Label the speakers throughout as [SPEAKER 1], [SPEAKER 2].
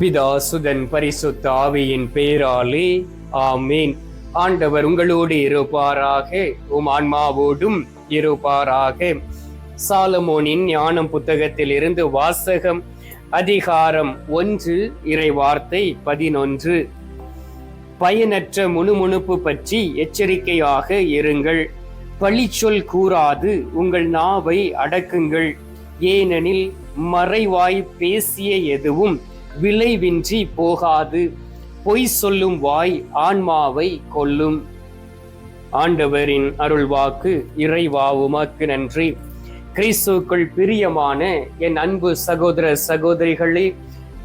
[SPEAKER 1] பிதா சுதன் பரிசுத்த ஆவியின் பேராலே ஆமீன். ஆண்டவர் உங்களோடு இருப்பாராக உம் ஆன்மாவோடும் இருப்பாராக. சாலமோனின் ஞானம் புத்தகத்தில் இருந்து வாசகம் அதிகாரம் ஒன்று இறை வார்த்தை பதினொன்று. பயனற்ற முணுமுணுப்பு பற்றி எச்சரிக்கையாக இருங்கள். பழிச்சொல் கூறாது உங்கள் நாவை அடக்குங்கள். ஏனெனில் மறைவாய் பேசிய எதுவும் விளைவின்றி போகாது. பொய் சொல்லும் வாய் ஆன்மாவை கொல்லும். ஆண்டவரின் அருள்வாக்கு இறைவா உமக்கு நன்றி. கிறிஸ்துக்குள் பிரியமான என் அன்பு சகோதர சகோதரிகளே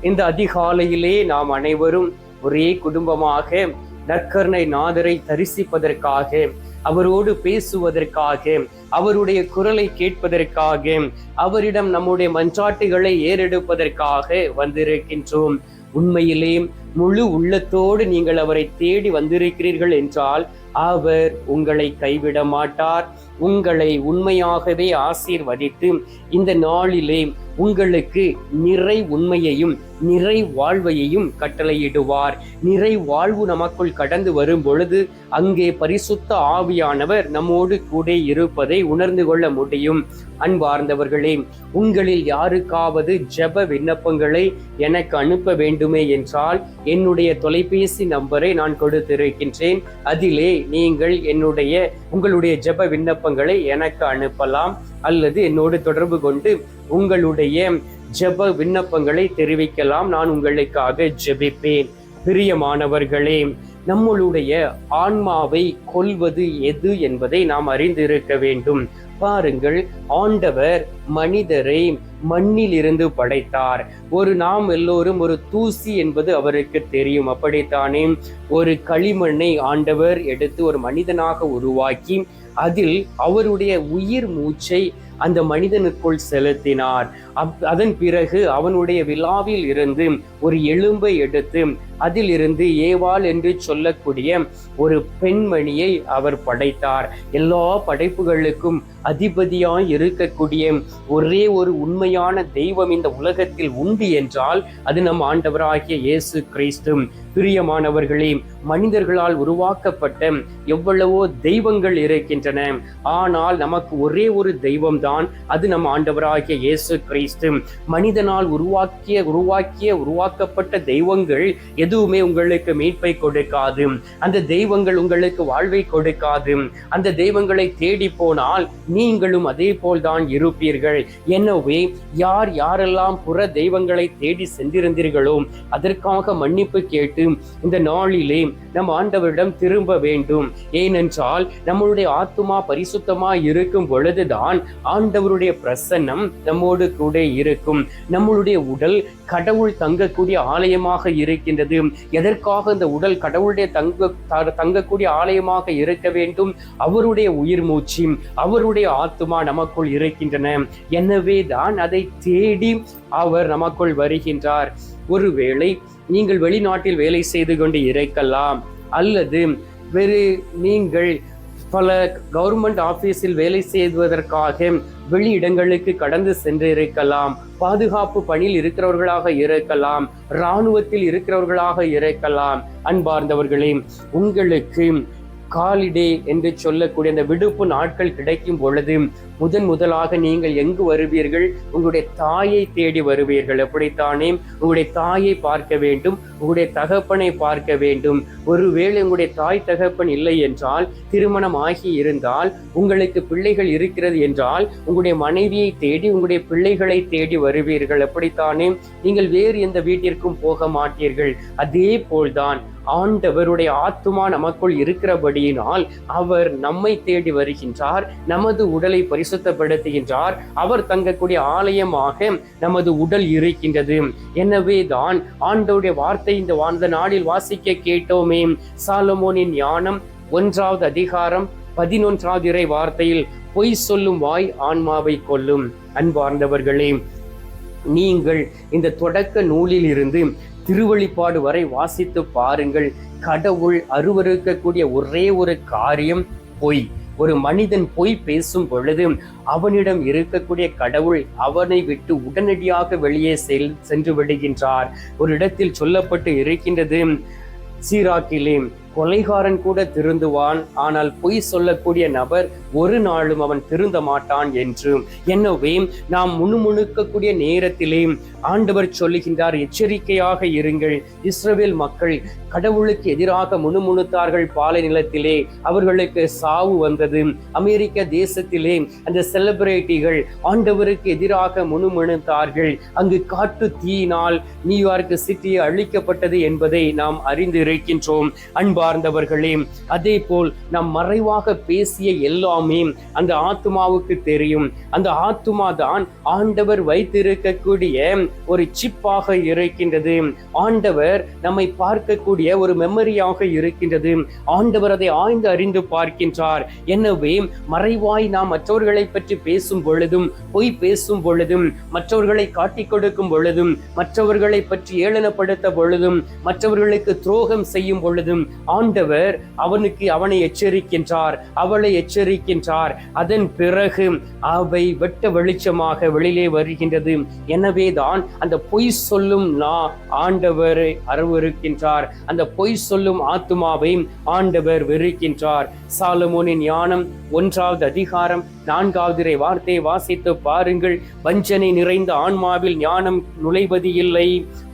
[SPEAKER 1] இந்த அதிகாலையிலே நாம் அனைவரும் ஒரே குடும்பமாக நற்கருணை நாதரை தரிசிப்பதற்காக அவரோடு பேசுவதற்காக அவருடைய குரலை கேட்பதற்காக அவரிடம் நம்முடைய மன்றாட்டுகளை ஏறெடுப்பதற்காக வந்திருக்கின்றோம். உண்மையிலே முழு உள்ளத்தோடு நீங்கள் அவரை தேடி வந்திருக்கிறீர்கள் என்றால் அவர் உங்களை கைவிட மாட்டார். உங்களை உண்மையாகவே ஆசீர்வதித்து இந்த நாளிலே உங்களுக்கு நிறை உண்மையையும் நிறை வாழ்வையையும் கட்டளையிடுவார். நிறை வாழ்வு நமக்குள் கடந்து வரும் பொழுது அங்கே பரிசுத்த ஆவியானவர் நம்மோடு கூட இருப்பதை உணர்ந்து கொள்ள முடியும். அன்பார்ந்தவர்களே உங்களில் யாருக்காவது ஜெப விண்ணப்பங்களை எனக்கு அனுப்ப வேண்டுமே என்றால் என்னுடைய தொலைபேசி நம்பரை நான் கொடுத்திருக்கின்றேன். அதிலே நீங்கள் என்னுடைய உங்களுடைய ஜெப விண்ணப்பங்களை எனக்கு அனுப்பலாம் அல்லது என்னோடு தொடர்பு கொண்டு உங்களுடைய ஜெப விண்ணப்பங்களை தெரிவிக்கலாம். நான் உங்களுக்காக ஜெபிப்பேன். பிரியமானவர்களே நம்மளுடைய ஆன்மாவை கொல்வது எது என்பதை நாம் அறிந்திருக்க வேண்டும். பாருங்கள் ஆண்டவர் மனிதரை மண்ணிலிருந்து படைத்தார். ஒரு நாம் எல்லோரும் ஒரு தூசி என்பது அவருக்கு தெரியும். அப்படித்தானே? ஒரு களிமண்ணை ஆண்டவர் எடுத்து ஒரு மனிதனாக உருவாக்கி அதில் அவருடைய உயிர் மூச்சை அந்த மனிதனுக்குள் செலுத்தினார். அதன் பிறகு அவனுடைய விழாவில் இருந்து ஒரு எலும்பை எடுத்து அதிலிருந்து ஏவாள் என்று சொல்லக்கூடிய ஒரு பெண்மணியை அவர் படைத்தார். எல்லா படைப்புகளுக்கும் அதிபதியாய் இருக்கக்கூடிய ஒரே ஒரு உண்மையான தெய்வம் இந்த உலகத்தில் உண்டு என்றால் அது நம் ஆண்டவராகிய இயேசு கிறிஸ்து. பிரியமானவர்களே மனிதர்களால் உருவாக்கப்பட்ட எவ்வளவோ தெய்வங்கள் இருக்கின்றன. ஆனால் நமக்கு ஒரே ஒரு தெய்வம் தான் அது நம் ஆண்டவராகிய இயேசு கிறிஸ்து. மனிதனால் உருவாக்கிய உருவாக்கிய உருவாக்கப்பட்ட தெய்வங்கள் எதுவுமே உங்களுக்கு மீட்பை கொடுக்காது. அந்த தெய்வங்கள் உங்களுக்கு வாழ்வை கொடுக்காது. அந்த தெய்வங்களை தேடி போனால் நீங்களும் அதே போல்தான் இருப்பீர்கள். எனவே யார் யாரெல்லாம் புற தெய்வங்களை தேடி சென்றிருந்தீர்களோ அதற்காக மன்னிப்பு கேட்டு இந்த நாளிலே நம் ஆண்டவரிடம் திரும்ப வேண்டும். ஏனென்றால் நம்மளுடைய ஆத்துமா பரிசுத்தமா இருக்கும் பொழுதுதான் ஆண்டவருடைய பிரசன்னம் நம்மோடு கூட இருக்கும். நம்மளுடைய உடல் கடவுள் தங்கக்கூடிய ஆலயமாக இருக்கின்றது. எதற்காக இந்த உடல் கடவுளுடைய தங்க தங்கக்கூடிய ஆலயமாக இருக்க வேண்டும்? அவருடைய உயிர் மூச்சு அவருடைய ஆத்துமா நமக்குள் இருக்கின்றன. எனவே தான் அதை தேடி அவர் நமக்குள் வருகின்றார். ஒருவேளை நீங்கள் வெளிநாட்டில் வேலை செய்து கொண்டு இருக்கலாம் அல்லது வேறு நீங்கள் பல கவர்மெண்ட் ஆபீஸில் வேலை செய்வதற்காக வெளி இடங்களுக்கு கடந்து சென்றிருக்கலாம் பாதுகாப்பு பணியில் இருக்கிறவர்களாக இருக்கலாம் இராணுவத்தில் இருக்கிறவர்களாக இருக்கலாம். அன்பார்ந்தவர்களே உங்களுக்கு காலிடே என்று சொல்லக்கூடிய அந்த விடுப்பு நாட்கள் கிடைக்கும் பொழுது முதன் முதலாக நீங்கள் எங்கு வருவீர்கள்? உங்களுடைய தாயை தேடி வருவீர்கள். எப்படித்தானே உங்களுடைய தாயை பார்க்க வேண்டும். உங்களுடைய தகப்பனை பார்க்க வேண்டும். ஒருவேளை உங்களுடைய தாய் தகப்பன் இல்லை என்றால் திருமணம் ஆகி இருந்தால் உங்களுக்கு பிள்ளைகள் இருக்கிறது என்றால் உங்களுடைய மனைவியை தேடி உங்களுடைய பிள்ளைகளை தேடி வருவீர்கள். எப்படித்தானே நீங்கள் வேறு எந்த வீட்டிற்கும் போக மாட்டீர்கள். அதே போல்தான் ஆண்டவருடைய ஆத்துமா நமக்குள் இருக்கிறபடியினால் அவர் நம்மை தேடி வருகின்றார் நமது உடலை பரிசுத்தப்படுத்துகின்றார். அவர் தங்கக்கூடிய ஆலயமாக நமது உடல் இருக்கின்றது. எனவே தான் ஆண்டவருடைய வார்த்தை இந்த வாழ்ந்த நாளில் வாசிக்க கேட்டோமே. சாலமோனின் ஞானம் ஒன்றாவது அதிகாரம் பதினொன்றாவது இறை வார்த்தையில் பொய் சொல்லும் வாய் ஆன்மாவை கொல்லும். அன்பார்ந்தவர்களே நீங்கள் இந்த தொடக்க நூலில் இருந்து திருவழிப்பாடு வரை வாசித்து பாருங்கள். கடவுள் அருவருக்கக்கூடிய ஒரே ஒரு காரியம் பொய். ஒரு மனிதன் பொய் பேசும் பொழுது அவனிடம் இருக்கக்கூடிய கடவுள் அவனை விட்டு உடனடியாக வெளியே செல் சென்று விடுகின்றார். ஒரு இடத்தில் சொல்லப்பட்டு இருக்கின்றது சீராக்கிலே கொலைகாரன் கூட திருந்துவான். ஆனால் பொய் சொல்லக்கூடிய நபர் ஒரு நாளும் அவன் திருந்த மாட்டான் என்று. எனவே நாம் முணுமுணுக்கக்கூடிய நேரத்திலே ஆண்டவர் சொல்லுகின்றார் எச்சரிக்கையாக இருங்கள். இஸ்ரவேல் மக்கள் கடவுளுக்கு எதிராக முணுமுணுத்தார்கள் பாலை நிலத்திலே. அவர்களுக்கு சாவு வந்தது. அமெரிக்க தேசத்திலே அந்த செலிபிரிட்டிகள் ஆண்டவருக்கு எதிராக முணுமுணுத்தார்கள். அங்கு காட்டு தீயினால் நியூயார்க் சிட்டி அழிக்கப்பட்டது என்பதை நாம் அறிந்திருக்கின்றோம். அன்பார்ந்தவர்களே அதே போல் நாம் மறைவாக பேசிய எல்லா அந்த ஆத்மாவுக்கு தெரியும். அந்த ஆத்மா தான் ஆண்டவர் வைத்திருக்கக்கூடிய ஒரு சிப்பாக இருக்கின்றது. ஆண்டவர் நம்மை பார்க்கக்கூடிய ஒரு மெமரியாக இருக்கின்றது. ஆண்டவர் அதை ஆய்ந்து அறிந்து பார்க்கின்றார். எனவே மறைவாய் நாம் மற்றவர்களை பற்றி பேசும் பொழுதும் பொய் பேசும் பொழுதும் மற்றவர்களை காட்டிக் கொடுக்கும் பொழுதும் மற்றவர்களை பற்றி ஏளனப்படுத்த பொழுதும் மற்றவர்களுக்கு துரோகம் செய்யும் பொழுதும் ஆண்டவர் அவனுக்கு அவனை எச்சரிக்கின்றார். அவளை எச்சரிக்க எச்சரிக்கின்றார் அதன் பிறகு அவை வெட்ட வெளிச்சமாக வெளியிலே வருகின்றது. எனவே தான் அந்த பொய் சொல்லும் நா ஆண்டவரை அருவருக்கின்றார். அந்த பொய் சொல்லும் ஆத்மாவை ஆண்டவர் வெறுக்கின்றார். சாலமோனின் ஞானம் ஒன்றாவது அதிகாரம் நான்காவது வார்த்தை வாசித்து பாருங்கள். வஞ்சனை நிறைந்த ஆன்மாவில் ஞானம் நுழைவது இல்லை.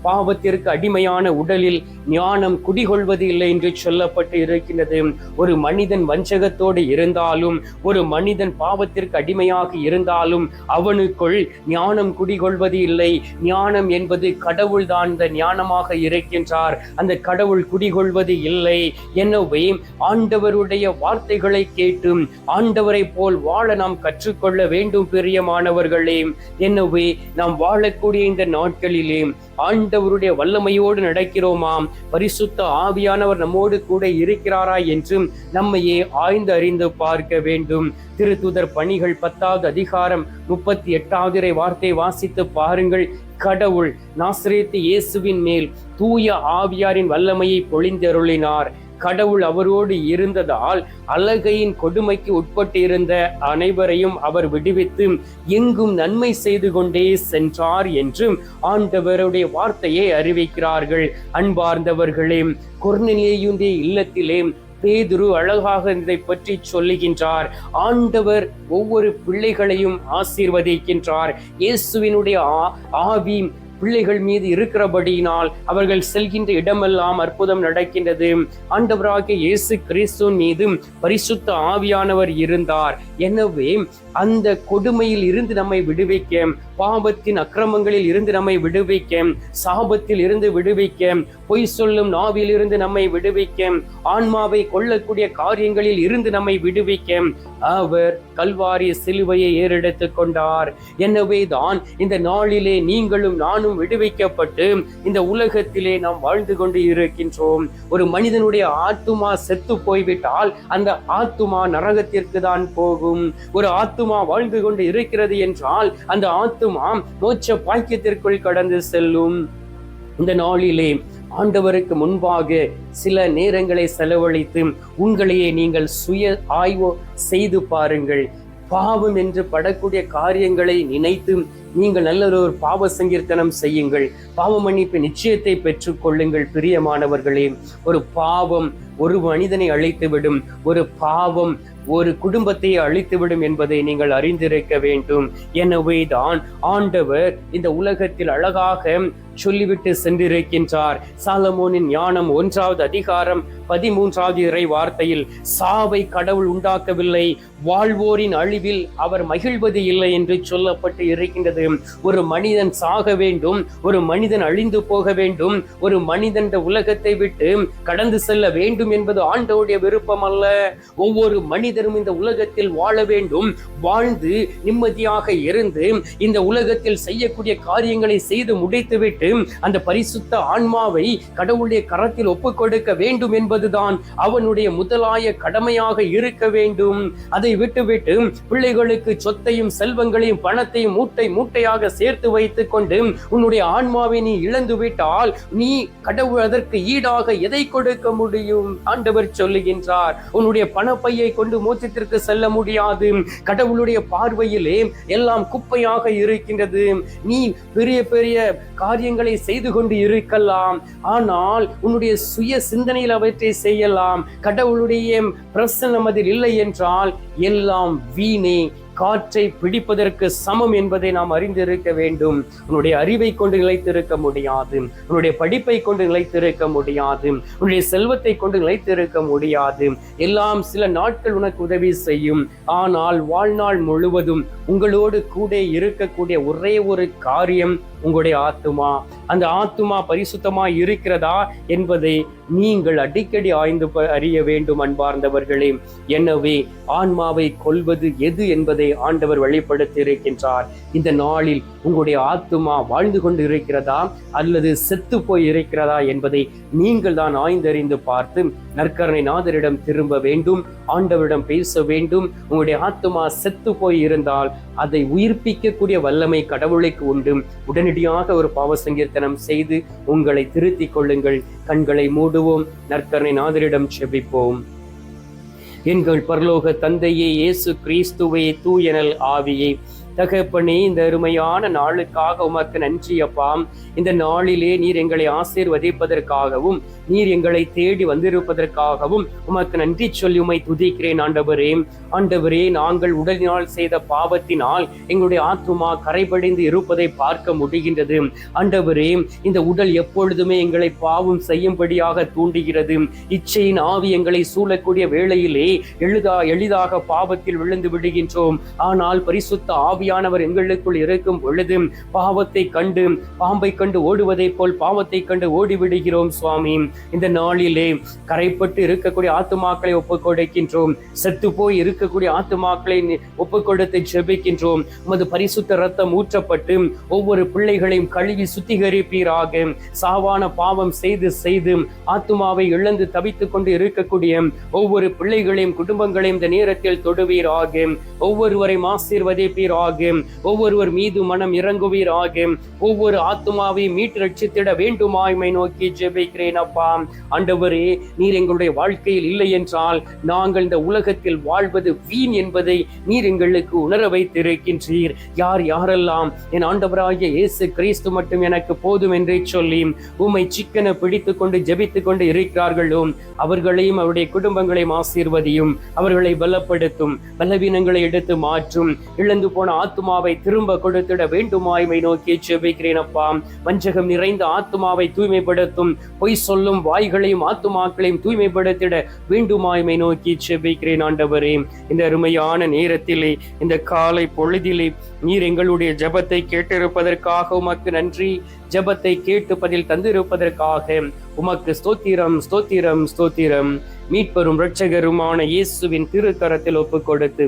[SPEAKER 1] பாவத்திற்கு அடிமையான உடலில் ஞானம் குடிகொள்வது இல்லை என்று சொல்லப்பட்டு இருக்கின்றது. ஒரு மனிதன் வஞ்சகத்தோடு இருந்தாலும் ஒரு மனிதன் பாவத்திற்கு அடிமையாக இருந்தாலும் அவனுக்குள் ஞானம் குடிகொள்வது இல்லை. ஞானம் என்பது கடவுள் தான் இந்த ஞானமாக இருக்கின்றார். அந்த கடவுள் குடிகொள்வது இல்லை. எனவே ஆண்டவருடைய வார்த்தைகளை கேட்டும். ஆண்டவரை போல் வாழ நாம் கற்றுக்கொள்ள வேண்டும் பிரியமானவர்களே எனவே நாம் வாழக்கூடிய இந்த நாட்களிலே ஆண்டவருடைய வல்லமையோடு நடக்கிறோமாம். பரிசுத்த ஆவியானவர் நம்மோடு கூட இருக்கிறாரா என்றும் நம்மையே ஆய்ந்து அறிந்து பார்க்க வேண்டும். திருத்துதர் பணிகள் பத்தாவது அதிகாரம் முப்பத்தி எட்டாவது வார்த்தை வாசித்து பாருங்கள். கடவுள் நாசிரியத்து இயேசுவின் மேல் தூய ஆவியாரின் வல்லமையை பொழிந்தருளினார். கடவுள் அவரோடு இருந்ததால் அழகையின் கொடுமைக்கு உட்பட்டிருந்த அனைவரையும் அவர் விடுவித்து எங்கும் நன்மை செய்து கொண்டே சென்றார் என்றும் ஆண்டவருடைய வார்த்தையை அறிவிக்கிறார்கள். அன்பார்ந்தவர்களே கொர்நிலேயுடைய இல்லத்திலே பேதுரு அழகாக இதை பற்றி சொல்லுகின்றார். ஆண்டவர் ஒவ்வொரு பிள்ளைகளையும் ஆசீர்வதிக்கின்றார். இயேசுவினுடைய ஆவி பிள்ளைகள் மீது இருக்கிறபடியினால் அவர்கள் செல்கின்ற இடமெல்லாம் அற்புதம் நடக்கின்றது. ஆண்டவராக இயேசு கிறிஸ்து மீதும் பரிசுத்த ஆவியானவர் இருந்தார். எனவே அந்த கொடுமையில் இருந்து நம்மை விடுவிக்க பாவத்தின் அக்கிரமங்களில் இருந்து நம்மை விடுவிக்க சாபத்தில் இருந்து விடுவிக்க பொய் சொல்லும் நாவில் இருந்து நம்மை விடுவிக்க ஆன்மாவை கொள்ளக்கூடிய காரியங்களில் இருந்து நம்மை விடுவிக்க அவர் கல்வாரி சிலுவையை ஏறெடுத்து கொண்டார். எனவே தான் இந்த நாளிலே நீங்களும் நானும் விடுவிக்கப்பட்டு இந்த உலகத்திலே நாம் வாழ்ந்து கொண்டு இருக்கின்றோம். ஒரு மனிதனுடைய ஆத்துமா செத்து போய்விட்டால் அந்த ஆத்துமா நரகத்திற்கு தான் போகும். ஒரு ஆத்துமா வாழ்ந்து கொண்டு இருக்கிறது என்றால் அந்த ஆத்து ஆத்துமா மோட்ச பாக்கியத்திற்குள் கடந்து செல்லும். இந்த நாளிலே ஆண்டவருக்கு முன்பாக சில நேரங்களை செலவழித்து உங்களையே நீங்கள் சுய ஆய்வு செய்து பாருங்கள். பாவம் என்று படக்கூடிய காரியங்களை நினைத்து நீங்கள் நல்ல ஒரு பாவ சங்கீர்த்தனம் செய்யுங்கள். பாவ மன்னிப்பு நிச்சயத்தை பெற்றுக்கொள்ளுங்கள் பிரியமானவர்களே. ஒரு பாவம் ஒரு மனிதனை அழைத்துவிடும். ஒரு பாவம் ஒரு குடும்பத்தை அழித்துவிடும் என்பதை நீங்கள் அறிந்திருக்க வேண்டும். எனவே தான் ஆண்டவர் இந்த உலகத்தில் அழகாக சொல்லிவிட்டு சென்றிருக்கின்றார். சாலமோனின் ஞானம் ஒன்றாவது அதிகாரம் பதிமூன்றாவது இறை வார்த்தையில் சாவை கடவுள் உண்டாக்கவில்லை வாழ்வோரின் அழிவில் அவர் மகிழ்வது இல்லை என்று சொல்லப்பட்டு இருக்கின்றது. ஒரு மனிதன் சாக வேண்டும் ஒரு மனிதன் அழிந்து போக வேண்டும் ஒரு மனிதன் இந்த உலகத்தை விட்டு கடந்து செல்ல வேண்டும் என்பது ஆண்டவுடைய விருப்பம் அல்ல. ஒவ்வொரு மனிதரும் இந்த உலகத்தில் வாழ வேண்டும் வாழ்ந்து நிம்மதியாக இருந்து இந்த உலகத்தில் செய்யக்கூடிய காரியங்களை செய்து முடித்துவிட்டு விட்டு அந்த பரிசுத்த ஆன்மாவை கடவுளுடைய கரத்தில் ஒப்புக் கொடுக்க வேண்டும் என்பதுதான் அவனுடைய முதலாய கடமையாக இருக்க வேண்டும். அதை விட்டுவிட்டு பிள்ளைகளுக்கு சொத்தையும் செல்வங்களையும் பணத்தையும் மூட்டை மூட்டையாக சேர்த்து வைத்துக் கொண்டு உன்னுடைய ஆன்மாவை நீ இழந்து விட்டால் நீ கடவுள் அதற்கு ஈடாக எதை கொடுக்க முடியும்? ஆண்டவர் சொல்லுகின்றார் உன்னுடைய பணப்பையை கொண்டு மோச்சத்திற்கு செல்ல முடியாது. கடவுளுடைய பார்வையிலே எல்லாம் குப்பையாக இருக்கின்றது. நீ பெரிய பெரிய காரியங்கள் செய்து கொண்டு இருக்கலாம். ஆனால் உன்னுடைய சுய சிந்தனையில் அவற்றை செய்யலாம். கடவுளுடைய பிரசன்னம் அதில் இல்லை என்றால் எல்லாம் வீணே. காற்றை பிடிப்பதற்கு சமம் என்பதை நாம் அறிந்திருக்க வேண்டும். உன்னுடைய அறிவை கொண்டு நிலைத்திருக்க முடியாது. உன்னுடைய படிப்பை கொண்டு நிலைத்திருக்க முடியாது. உன்னுடைய செல்வத்தை கொண்டு நிலைத்திருக்க முடியாது. எல்லாம் சில நாட்கள் உனக்கு உதவி செய்யும். ஆனால் வாழ்நாள் முழுவதும் உங்களோடு கூட இருக்கக்கூடிய ஒரே ஒரு காரியம் உங்களுடைய ஆத்துமா அந்த ஆத்துமா பரிசுத்தமா இருக்கிறதா என்பதை நீங்கள் அடிக்கடி ஆய்ந்து அறிய வேண்டும் அன்பார்ந்தவர்களே. எனவே ஆன்மாவை கொள்வது எது என்பதை ஆண்டவர் வெளிப்படுத்தி இருக்கின்றார் இந்த நாளில் உங்களுடைய ஆத்துமா வாழ்ந்து கொண்டு இருக்கிறதா அல்லது செத்து போய் இருக்கிறதா என்பதை நீங்கள் தான் ஆய்ந்தறிந்து பார்த்து நற்கரணை நாதரிடம் திரும்ப வேண்டும் ஆண்டவரிடம் பேச வேண்டும். உங்களுடைய ஆத்துமா செத்து போய் இருந்தால் அதை உயிர்ப்பிக்கக்கூடிய வல்லமை கடவுளுக்கு உண்டு. உடனடியாக ஒரு பாவ சங்கீர்த்தனம் செய்து உங்களை திருத்திக் கொள்ளுங்கள். கண்களை மூடுவோம் நற்கரணை நாதரிடம் செபிப்போம். எங்கள் பரலோக தந்தையே இயேசு கிறிஸ்துவே தூயனல் ஆவியே. தகப்பனே இந்த அருமையான நாளுக்காக உமக்கு நன்றி அப்பா இந்த நாளிலே நீர் எங்களை ஆசீர்வதிப்பதற்காகவும் நீர் எங்களை தேடி வந்திருப்பதற்காகவும் உமக்கு நன்றி சொல்லி உமை துதிக்கிறேன் ஆண்டவரே. ஆண்டவரே நாங்கள் உடலினால் செய்த பாவத்தினால் எங்களுடைய ஆத்மா கரைபடைந்து இருப்பதை பார்க்க முடிகின்றது. ஆண்டவரே இந்த உடல் எப்பொழுதுமே எங்களை பாவம் செய்யும்படியாக தூண்டுகிறது. இச்சையின் ஆவி எங்களை சூழக்கூடிய வேளையிலே எளிதா எளிதாக பாவத்தில் விழுந்து விடுகின்றோம். ஆனால் பரிசுத்த ஆவி ஆவியானவர் எங்களுக்குள் இருக்கும் பொழுது பாவத்தை கண்டு பாம்பை கண்டு ஓடுவதை போல் பாவத்தை கண்டு ஓடிவிடுகிறோம் சுவாமி. இந்த நாளிலே கரைப்பட்டு இருக்கக்கூடிய ஆத்துமாக்களை ஒப்புக்கொடுக்கின்றோம் செத்து போய் இருக்கக்கூடிய ஆத்துமாக்களை ஒப்புக்கொடுத்து ஜெபிக்கின்றோம். உமது பரிசுத்த ரத்தம் ஊற்றப்பட்டு ஒவ்வொரு பிள்ளைகளையும் கழுவி சுத்திகரிப்பீராக. சாவான பாவம் செய்து செய்து ஆத்துமாவை இழந்து தவித்துக் கொண்டு இருக்கக்கூடிய ஒவ்வொரு பிள்ளைகளையும் குடும்பங்களையும் இந்த நேரத்தில் தொடுவீராக. ஒவ்வொருவரையும் ஆசீர்வதிப்பீராக. ஒவ்வொருவர் மீது மனம் இறங்குவீர் இறங்குவீராக ஒவ்வொரு ஆத்மாவை மீட்டு ரட்சித்திட வேண்டுமாய்மை நோக்கி ஜெபிக்கிறேன் அப்பா. ஆண்டவரே நீர் எங்களுடைய வாழ்க்கையில் இல்லை என்றால் நாங்கள் இந்த உலகத்தில் வாழ்வது வீண் என்பதை நீர் எங்களுக்கு உணர வைத்திருக்கின்றீர். யார் யாரெல்லாம் என் ஆண்டவராகிய இயேசு கிறிஸ்து மட்டும் எனக்கு போதும் என்றே சொல்லி உம்மை சிக்கன பிடித்து கொண்டு ஜெபித்துக் கொண்டு இருக்கிறார்களோ அவர்களையும் அவருடைய குடும்பங்களையும் ஆசீர்வதியும் அவர்களை பலப்படுத்தும் பலவீனங்களை எடுத்து மாற்றும் இழந்து போன ஆத்மாவை திரும்ப கொடுத்திட வேண்டுமாய்மை நோக்கி செபிக்கிறேன் அப்பா வஞ்சகம் நிறைந்த ஆத்மாவை தூய்மைப்படுத்தும். பொய் சொல்லும் வாய்களையும் ஆத்துமாக்களையும் தூய்மைப்படுத்திட வேண்டுமாய்மை நோக்கி செபிக்கிறேன் ஆண்டவரே. இந்த அருமையான நேரத்திலே இந்த காலை பொழுதிலே நீர் எங்களுடைய ஜெபத்தை கேட்டிருப்பதற்காக உமக்கு நன்றி. ஜெபத்தை கேட்டு பதில் தந்திருப்பதற்காக உமக்கு ஸ்தோத்திரம் ஸ்தோத்திரம் ஸ்தோத்திரம். மீட்பெரும் இரட்சகருமான இயேசுவின் திருக்கரத்தில் ஒப்புக் கொடுத்து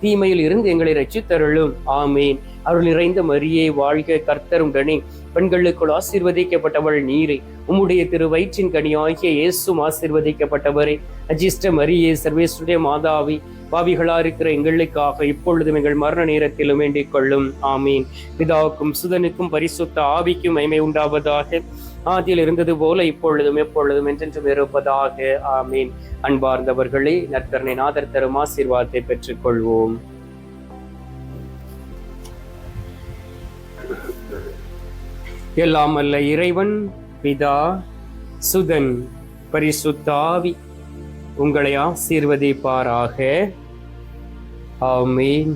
[SPEAKER 1] தீமையில் இருந்து எங்களை ரட்சித்தருளும் ஆமேன். அருள் நிறைந்த மரியே வாழ்க கர்த்தருடனே பெண்களுக்குள் ஆசீர்வதிக்கப்பட்டவள் நீரை. உம்முடைய திரு வயிற்றின் கனியாகிய இயேசும் ஆசீர்வதிக்கப்பட்டவரே. அஜிஷ்ட மரியே சர்வேஸ்வருடைய மாதாவி பாவிகளா இருக்கிற எங்களுக்காக இப்பொழுதும் எங்கள் மரண நேரத்திலும் வேண்டிக் கொள்ளும். ஆமீன். பிதாவுக்கும் சுதனுக்கும் பரிசுத்த ஆவிக்கும் மைமை உண்டாவதாக. ஆதியில் இருந்தது போல இப்பொழுதும் எப்பொழுதும் என்றென்றும் இருப்பதாக. ஆமீன். அன்பார்ந்தவர்களே நற்கரணை நாதர் தரும் ஆசீர்வாதத்தை பெற்றுக்கொள்வோம். எல்லாம் அல்ல இறைவன் பிதா சுதன் பரிசுத்தாவி உங்களை ஆசீர்வதிப்பாராக. ஆமீன்.